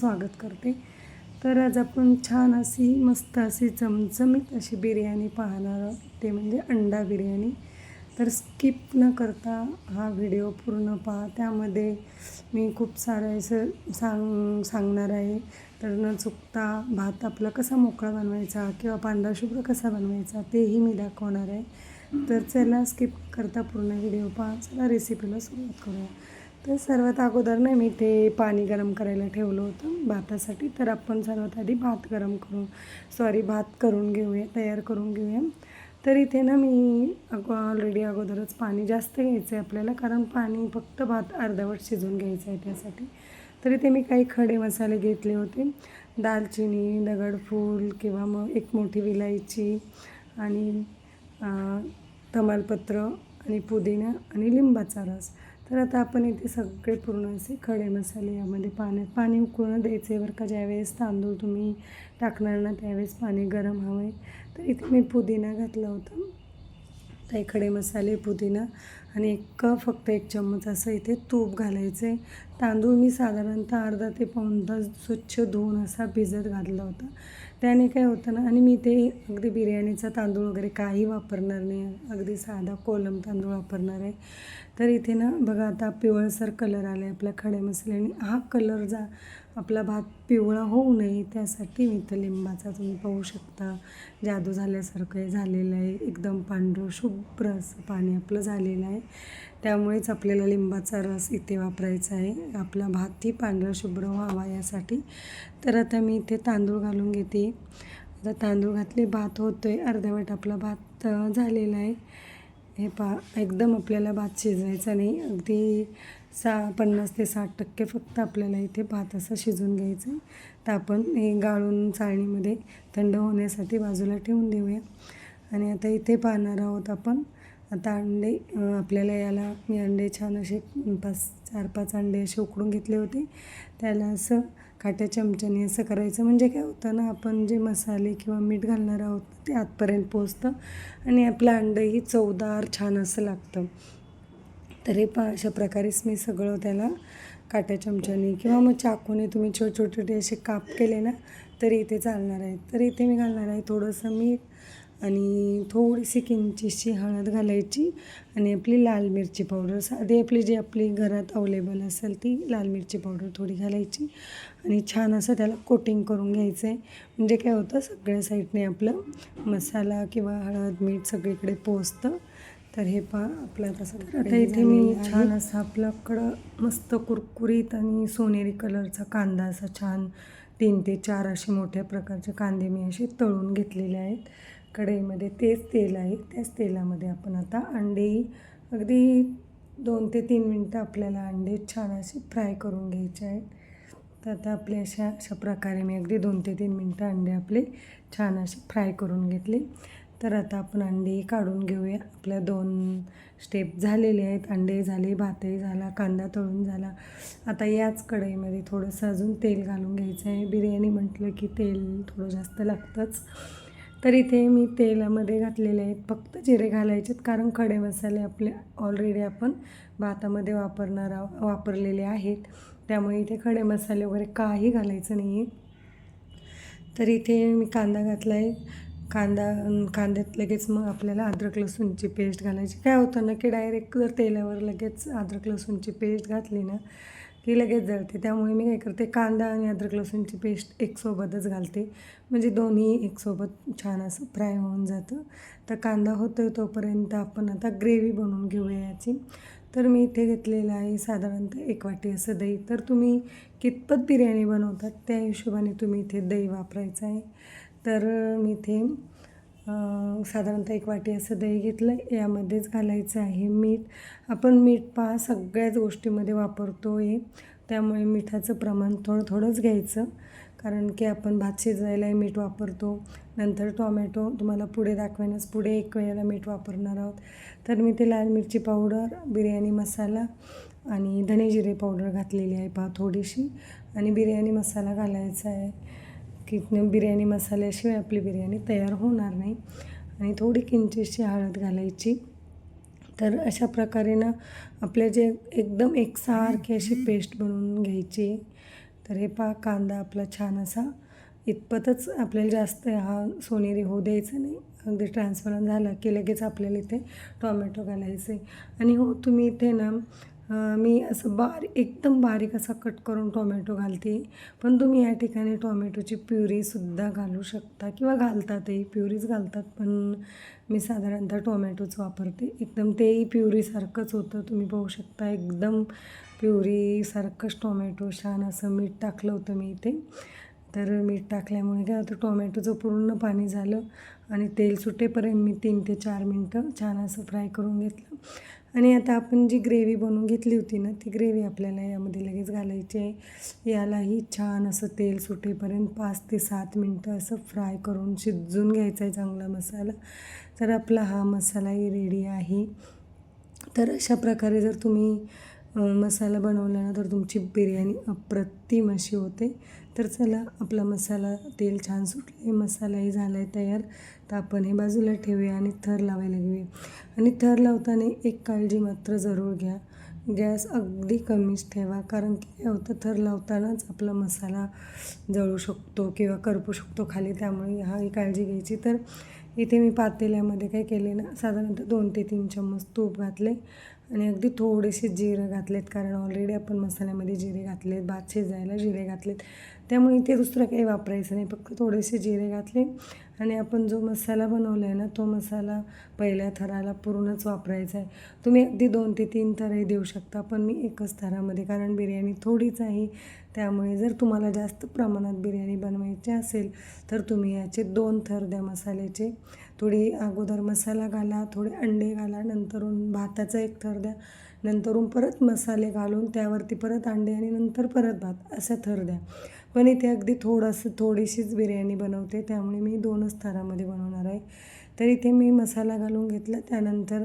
स्वागत करते. तर आज आपण छान अशी मस्त अशी चमचमीत अशी बिर्याणी पाहणार आहोत. ते म्हणजे अंडा बिर्याणी. तर स्किप न करता हा व्हिडिओ पूर्ण पहा. त्यामध्ये मी खूप सारं असं सांग सांगणार आहे. तर न चुकता भात आपला कसा मोकळा बनवायचा किंवा पांढरा शुभ्र कसा बनवायचा तेही मी दाखवणार आहे. तर चला स्किप करता पूर्ण व्हिडिओ पहा. चला रेसिपीला सुरुवात करूया. तर सर्वात अगोदर नाही मी ते पाणी गरम करायला ठेवलं होतं भातासाठी. तर आपण सर्वात आधी भात गरम करून सॉरी भात करून घेऊया तयार करून घेऊया. तर इथे ना मी अगो ऑलरेडी अगोदरच पाणी जास्त घ्यायचं आहे आपल्याला कारण पाणी फक्त भात अर्धवट शिजवून घ्यायचं आहे त्यासाठी. तर इथे मी काही खडे मसाले घेतले होते. दालचिनी दगडफूल किंवा मग एक मोठी विलायची आणि तमालपत्र आणि पुदिना आणि लिंबाचा रस. तर आता आपण इथे सगळे पूर्ण असे खडे मसाले यामध्ये पाण्यात पाणी उकळून द्यायचे बरं का? ज्यावेळेस तांदूळ तुम्ही टाकणार ना त्यावेळेस पाणी गरम हवं आहे तर इथे मी पुदिना घातला होता. काही खडे मसाले पुदिना. आणि एक फक्त एक चम्मच असं इथे तूप घालायचं. आहे तांदूळ मी साधारणतः अर्धा ते पाऊण तास स्वच्छ धुवून असा भिजत घातला होता. त्याने काय होतं ना आणि मी ते अगदी बिर्याणीचा तांदूळ वगैरे काही वापरणार नाही. अगदी साधा कोलम तांदूळ वापरणार आहे. तर इथे ना बघा आता पिवळसर कलर आला आहे आपल्या खड्या मसाल्याने हा कलर जा आपला भात पिवळा होऊ नये त्यासाठी मी इथं लिंबाचा तुम्ही पाहू शकता. जादू झाल्यासारखं हे झालेलं आहे. एकदम पांढरं शुभ्र असं पाणी आपलं झालेलं आहे. त्यामुळेच आपल्याला लिंबाचा रस इथे वापरायचा आहे. आपला भातही पांढरा शुभ्र व्हावा यासाठी. तर आता मी इथे तांदूळ घालून घेते. आता तांदूळ घातले भात होतो आहे अर्धवट आपला भात झालेला आहे. हे पा एकदम आपल्याला भात शिजवायचा नाही. अगदी सा पन्नास ते साठ टक्के फक्त आपल्याला इथे भात असा शिजून घ्यायचं आहे. तर आपण हे गाळून चाळणीमध्ये थंड होण्यासाठी बाजूला ठेवून देऊया. आणि आता इथे पाहणार आहोत आपण आता अंडे आपल्याला याला मी अंडे छान असे पाच चार पाच अंडे असे उकडून घेतले होते. त्याला असं काट्या चमच्याने असं करायचं. म्हणजे काय होतं ना आपण जे मसाले किंवा मीठ घालणार आहोत ते आतपर्यंत पोचतं आणि आपलं अंडंही चवदार छान असं लागतं. तर हे पा अशा प्रकारेच मी सगळं त्याला काट्या चमच्याने किंवा मग चाकूने तुम्ही छोटे छोटे छोटे असे काप केले ना तरी इथे चालणार आहे. तर इथे मी घालणार आहे थोडंसं मीठ आणि थोडीशी किंचितशी हळद घालायची आणि आपली लाल मिरची पावडर साधी आपली जी आपली घरात अवेलेबल असेल ती लाल मिरची पावडर थोडी घालायची आणि छान असं त्याला कोटिंग करून घ्यायचं आहे म्हणजे काय होतं सगळ्या साईडने आपलं मसाला किंवा हळद मीठ सगळीकडे पोचतं तर हे पहा आपलं तसं आता इथे मी छान असं आपल्याकडं मस्त कुरकुरीत आणि सोनेरी कलरचा कांदा असा छान तीन ते चार असे मोठ्या प्रकारचे कांदे मी असे तळून घेतलेले आहेत. कढईमध्ये तेच तेल आहे. त्याच तेलामध्ये आपण आता अंडे अगदी दोन ते तीन मिनटं आपल्याला अंडे छान असे फ्राय करून घ्यायचे आहेत. तर आता आपले अशा अशा प्रकारे मी अगदी दोन ते तीन मिनटं अंडे आपले छान असे फ्राय करून घेतले. तर आता आपण अंडे काढून घेऊया. आपल्या दोन स्टेप झालेले आहेत. अंडे झाले भातही झाला कांदा तळून झाला. आता याच कढईमध्ये थोडंसं अजून तेल घालून घ्यायचं आहे. बिर्याणी म्हटलं की तेल थोडं जास्त लागतंच. तर इथे मी तेलामध्ये घातलेले आहेत. फक्त जिरे घालायचेत कारण खडे मसाले आपले ऑलरेडी आपण भातामध्ये वापरणार वापरलेले आहेत. त्यामुळे इथे खडे मसाले वगैरे काही घालायचं नाही आहे तर इथे मी कांदा घातला आहे कांदा कांद्यात लगेच मग आपल्याला अद्रक लसूणची पेस्ट घालायची. काय होतं ना की डायरेक्ट जर तेलावर लगेच अद्रक लसूणची पेस्ट घातली ना की लगेच जळते. त्यामुळे मी काय करते कांदा आणि अद्रक लसूणची पेस्ट एकसोबतच घालते. म्हणजे दोन्ही एकसोबत छान असं फ्राय होऊन जातं. तर कांदा होतो आहे तोपर्यंत आपण आता ग्रेव्ही बनवून घेऊया याची. तर मी इथे घेतलेलं आहे साधारणतः एक वाटी असं दही. तर तुम्ही कितपत बिर्याणी बनवतात त्या हिशोबाने तुम्ही इथे दही वापरायचं आहे. तर मी इथे साधारणतः एक वाटी असं दही घेतलं यामध्येच घालायचं आहे मीठ. आपण मीठ पहा सगळ्याच गोष्टीमध्ये वापरतो आहे त्यामुळे मिठाचं प्रमाण थोडं थोडंच घ्यायचं. कारण की आपण भात शिजवायलाही मीठ वापरतो. नंतर टॉमॅटो तुम्हाला पुढे दाखवेनच पुढे एक वेळेला मीठ वापरणार आहोत. तर मी ते लाल मिरची पावडर बिर्याणी मसाला आणि धने जिरे पावडर घातलेली आहे पहा थोडीशी. आणि बिर्याणी मसाला घालायचा आहे. की बिर्याणी मसाल्याशिवाय आपली बिर्याणी तयार होणार नाही. आणि थोडी किंचितशी हळद घालायची. तर अशा प्रकारे ना आपल्या जे एकदम एकसारखी अशी पेस्ट बनवून घ्यायची. तर हे पहा कांदा आपला छान असा इतपतच आपल्याला जास्त हा सोनेरी होऊ द्यायचा नाही. अगदी ट्रान्सफरंट झाला की लगेच आपल्याला इथे टॉमॅटो घालायचे. आणि हो तुम्ही इथे ना मी असं बारीक एकदम बारीक असा कट करून टोमॅटो घालते. पण तुम्ही या ठिकाणी टोमॅटोची प्युरीसुद्धा घालू शकता किंवा घालतातही. प्युरीच घालतात पण मी साधारणतः टोमॅटोच वापरते. एकदम तेही प्युरीसारखंच होतं. तुम्ही पाहू शकता एकदम प्युरीसारखंच टोमॅटो छान असं मीठ टाकलं होतं मी इथे. तर मीठ टाकल्यामुळे काय होतं टोमॅटोचं पूर्ण पाणी झालं आणि तेल सुटेपर्यंत मी तीन ते चार मिनटं छान असं फ्राय करून घेतलं. आणि आता आपण जी ग्रेव्ही बनवून घेतली होती ना ती ग्रेव्ही आपल्याला यामध्ये लगेच घालायची आहे. यालाही छान असं तेल सुटेपर्यंत पाच ते सात मिनटं असं फ्राय करून शिजून घ्यायचा आहे चांगला मसाला. तर आपला हा मसालाही रेडी आहे. तर अशा प्रकारे जर तुम्ही मसाला बनवला ना तर तुमची बिर्याणी अप्रतिम अशी होते. तर चला आपला मसाला तेल छान सुटले. मसालाही झाला आहे तयार. तर आपण हे बाजूला ठेवूया आणि थर लावायला घेऊया. आणि थर लावताना एक काळजी मात्र जरूर घ्या. गॅस अगदी कमीच ठेवा. कारण की काय होतं थर लावतानाच आपला मसाला जळू शकतो किंवा करपू शकतो खाली. त्यामुळे हा ही काळजी घ्यायची. तर इथे मी पातेल्यामध्ये काय केले ना साधारणतः दोन ते तीन चम्मच तूप घातले आणि अगदी थोडेसे जिरं घातलेत कारण ऑलरेडी आपण मसाल्यामध्ये जिरे घातलेत भात शिजायला जिरे घातलेत. त्यामुळे इथे दुसरं काही वापरायचं नाही फक्त थोडेसे जिरे घातले. आणि आपण जो मसाला बनवला आहे ना तो मसाला पहिल्या थराला पूर्णच वापरायचा आहे. तुम्ही अगदी दोन ते तीन थरही देऊ शकता पण मी एकच थरामध्ये कारण बिर्याणी थोडीच आहे. त्यामुळे जर तुम्हाला जास्त प्रमाणात बिर्याणी बनवायची असेल तर तुम्ही याचे दोन थर द्या मसाल्याचे. थोडी अगोदर मसाला घाला थोडे अंडे घाला नंतरून भाताचा एक थर द्या. नंतरून परत मसाले घालून त्यावरती परत अंडे आणि नंतर परत भात असा थर द्या. पण इथे अगदी थोडंसं थोडीशीच बिर्याणी बनवते त्यामुळे मी दोनच थरामध्ये बनवणार आहे. तर इथे मी मसाला घालून घेतला त्यानंतर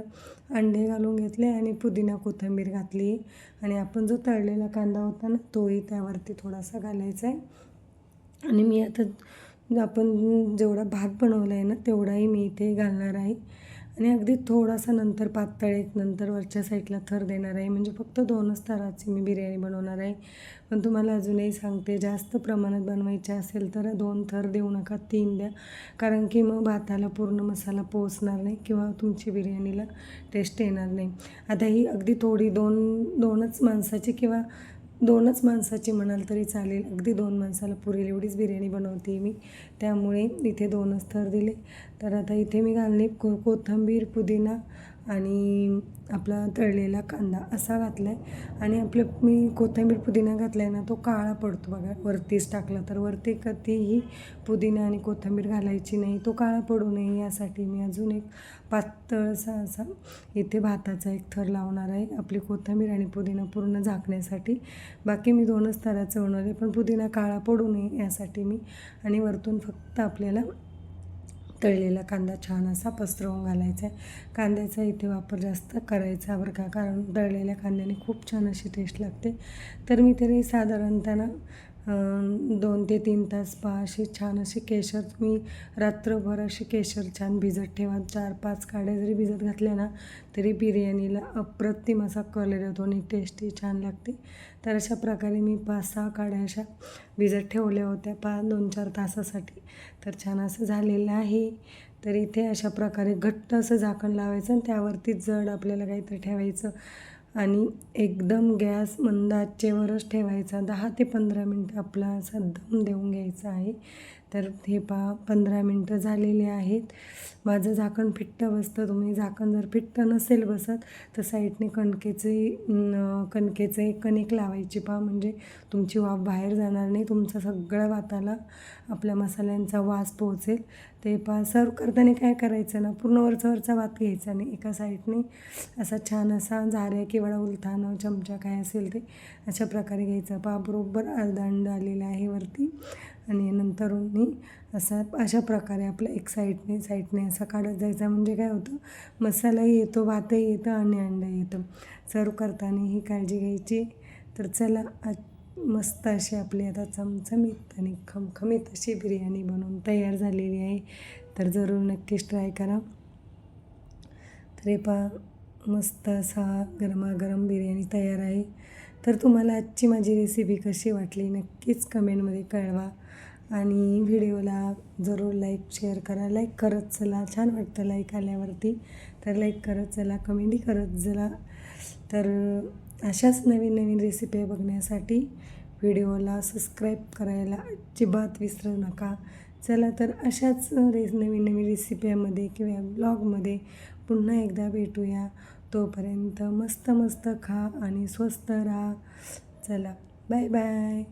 अंडे घालून घेतले आणि पुदिना कोथिंबीर घातली. आणि आपण जो तळलेला कांदा होता ना तोही त्यावरती थोडासा घालायचा आहे. आणि मी आता म्हणजे आपण जेवढा भात बनवला आहे ना तेवढाही मी इथे घालणार आहे. आणि अगदी थोडासा नंतर पातळ एक नंतर वरच्या साईडला थर देणार आहे. म्हणजे फक्त दोनच थराची मी बिर्याणी बनवणार आहे. पण तुम्हाला अजूनही सांगते जास्त प्रमाणात बनवायचे असेल तर दोन थर देऊ नका तीन द्या. कारण की मग भाताला पूर्ण मसाला पोचणार नाही किंवा तुमची बिर्याणीला टेस्ट येणार नाही. आता ही अगदी थोडी दोन दोनच माणसाची किंवा दोनच माणसाची म्हणाल तरी चालेल. अगदी दोन माणसाला पुरेल एवढीच बिर्याणी बनवते मी. त्यामुळे इथे दोनच थर दिले. तर आता इथे मी घालणे को कोथिंबीर पुदिना आणि आपला तळलेला कांदा असा घातला आहे आणि आपलं मी कोथिंबीर पुदिना घातला आहे ना तो काळा पडतो बघा. वरतीच टाकला तर वरती कधीही पुदिना आणि कोथिंबीर घालायची नाही. तो काळा पडू नये यासाठी मी अजून एक पातळसा असा इथे भाताचा एक थर लावणार आहे. आपली कोथिंबीर आणि पुदिना पूर्ण झाकण्यासाठी. बाकी मी दोनच थराचं बनवले पण पुदिना काळा पडू नये यासाठी मी आणि वरतून फक्त आपल्याला तळलेला कांदा छान असा पसरवून घालायचा आहे. कांद्याचा इथे वापर जास्त करायचा बरं का कारण तळलेल्या कांद्याने खूप छान अशी टेस्ट लागते. तर मी तरी साधारणतः दोन ते तीन तास पहा. असे छान असे केशर तुम्ही रात्रभर असे केशर छान भिजत ठेवा. चार पाच काड्या जरी भिजत घातल्या ना तरी बिर्याणीला अप्रतिम असा कलर येतो आणि टेस्टी छान लागते. तर अशा प्रकारे मी पाच सहा काड्या अशा भिजत ठेवल्या होत्या पा दोन चार तासासाठी. तर छान असं झालेलं आहे. तर इथे अशा प्रकारे घट्ट असं झाकण लावायचं आणि त्यावरती जड आपल्याला काहीतरी ठेवायचं. आणि एकदम गॅस मंद आचेवरच ठेवायचा. दहा ते पंधरा मिनटं आपला असा दम देऊन घ्यायचा आहे. तर हे पहा पंधरा मिनटं झालेले आहेत. माझं झाकण फिट्ट बसतं तुम्ही झाकण जर फिट्ट नसेल बसत तर साईडने कणकेचे न, कणकेचे कणिक लावायची पहा. म्हणजे तुमची वाफ बाहेर जाणार नाही तुमचा सगळ्या वाताला आपल्या मसाल्यांचा वास पोहोचेल. ते पहा सर्व करताना काय करायचं ना पूर्ण वरचा वरचा वात घ्यायचा नाही. एका साईडने असा छान असा झाऱ्या किंवा उलथानं चमचा काय असेल ते अशा प्रकारे घ्यायचा. पहा बरोबर अर्धा अंड आलेला आहे वरती. आणि नंतर मी असा अशा प्रकारे आपलं एक साईडने साईडने असा काढत जायचा. म्हणजे काय होतं मसालाही येतो भातही येतं आणि अंडा येतं. सर्व करताना ही काळजी घ्यायची. तर चला आज मस्त अशी आपली आता चमचमीत आणि खमखमीत अशी बिर्याणी बनवून तयार झालेली आहे. तर जरूर नक्कीच ट्राय करा. तर हे मस्त असा गरमागरम बिर्याणी तयार आहे. तर तुम्हाला आजची माझी रेसिपी कशी वाटली नक्कीच कमेंटमध्ये कळवा. आणि व्हिडिओला जरूर लाईक शेअर करा. लाईक करत चला. छान वाटतं लाईक आल्यावरती. तर लाईक करत चला. कमेंटही करत चला. तर अशाच नवीन नवीन रेसिपी बघण्यासाठी व्हिडिओला सबस्क्राईब करायला अजिबात विसरू नका. चला तर अशाच रेस नवीन नवीन रेसिप्यामध्ये किंवा ब्लॉगमध्ये पुन्हा एकदा भेटूया. तोपर्यंत मस्त मस्त खा आणि स्वस्त राहा. चला बाय बाय.